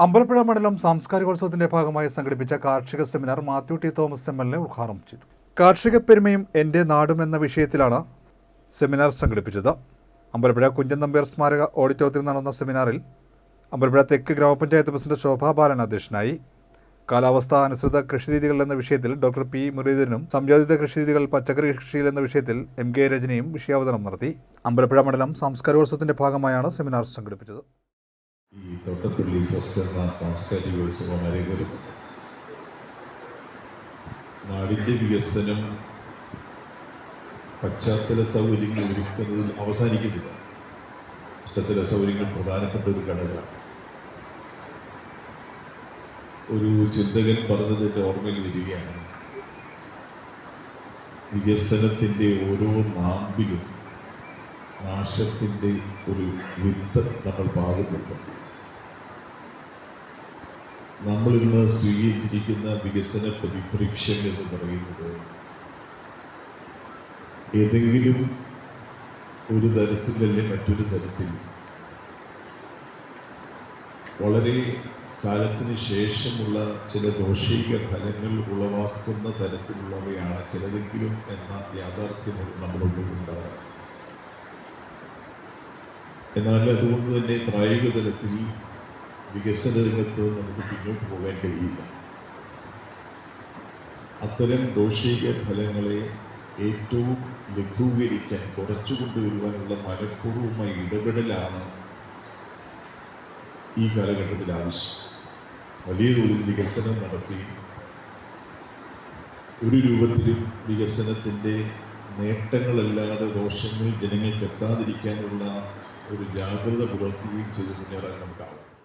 അമ്പലപ്പുഴ മണ്ഡലം സാംസ്കാരികോത്സവത്തിന്റെ ഭാഗമായി സംഘടിപ്പിച്ച കാർഷിക seminar Mathew T Thomas M L A ഉദ്ഘാടനം ചെയ്തു. കാർഷിക പെരുമയും എന്റെ നാടും എന്ന വിഷയത്തിലാണ് സെമിനാർ സംഘടിപ്പിച്ചത്. അമ്പലപ്പുഴ കുഞ്ചൻ നമ്പ്യാർ സ്മാരക ഓഡിറ്റോറിയത്തിൽ നടന്ന സെമിനാറിൽ അമ്പലപ്പുഴ തെക്ക് ഗ്രാമപഞ്ചായത്ത് പ്രസിഡന്റ് ശോഭാ ബാലൻ അധ്യക്ഷനായി. കാലാവസ്ഥ അനുസൃത കൃഷിരീതികൾ എന്ന വിഷയത്തിൽ ഡോക്ടർ പി മുരളീധരനും സംയോജിത കൃഷിരീതികൾ പച്ചക്കറി കൃഷിയിൽ എന്ന വിഷയത്തിൽ എം കെ രജനിയും വിഷയാവതരണം നടത്തി. അമ്പലപ്പുഴ മണ്ഡലം സാംസ്കാരികോത്സവത്തിന്റെ ഭാഗമായാണ് സെമിനാർ സംഘടിപ്പിച്ചത്. ഈ തൊട്ടത്തുള്ളി ഫസ്റ്റ് എന്ന സാംസ്കാരിക ഉത്സവം അരങ്ങൊരുങ്ങുന്നു നാടിന്റെ വികസനം പശ്ചാത്തല സൗകര്യങ്ങൾ ഒരുക്കുന്നതിൽ അവസാനിക്കുന്നില്ല. പശ്ചാത്തല സൗകര്യങ്ങൾ പ്രധാനപ്പെട്ട ഒരു ഘടകമാണ്. ഒരു ചിന്തകൻ പറഞ്ഞത് എന്റെ ഓർമ്മയിൽ വരികയാണ് വികസനത്തിന്റെ ഓരോ നാമ്പിലും നാശത്തിന്റെ ഒരു വിത്ത് നമ്മൾ പാകുന്നുണ്ട് നമ്മൾ ഇന്ന് സ്വീകരിച്ചിരിക്കുന്ന വികസന പരിപ്രേക്ഷ്യം എന്ന് പറയുന്നത് ഏതെങ്കിലും ഒരു തരത്തിലല്ലേ മറ്റൊരു തരത്തിൽ. വളരെ കാലത്തിന് ശേഷമുള്ള ചില ദോഷിക ഫലങ്ങൾ ഉളവാക്കുന്ന തരത്തിലുള്ളവയാണ് ചിലതെങ്കിലും എന്ന യാഥാർത്ഥ്യം നമ്മളുള്ളിൽ ഉണ്ടാകാം എന്നാൽ അതുകൊണ്ട് തന്നെ പ്രായോഗിക തലത്തിൽ വികസന രംഗത്ത് നമുക്ക് പിന്നോട്ട് പോകാൻ കഴിയില്ല. അത്തരം ദോഷിക ഫലങ്ങളെ ഏറ്റവും ലഘൂകരിക്കാൻ കുറച്ചു കൊണ്ടുവരുവാനുള്ള മനഃപൂർവമായ ഇടപെടലാണ് ഈ കാലഘട്ടത്തിൽ ആവശ്യം. വലിയ തോതിൽ വികസനം നടത്തി ഒരു രൂപത്തിലും വികസനത്തിന്റെ നേട്ടങ്ങളല്ലാതെ ദോഷങ്ങൾ ജനങ്ങൾക്ക് എത്താതിരിക്കാനുള്ള ഒരു ജാഗ്രത പുലർത്തുകയും ചെയ്ത് മുന്നേറാൻ നമുക്കാവും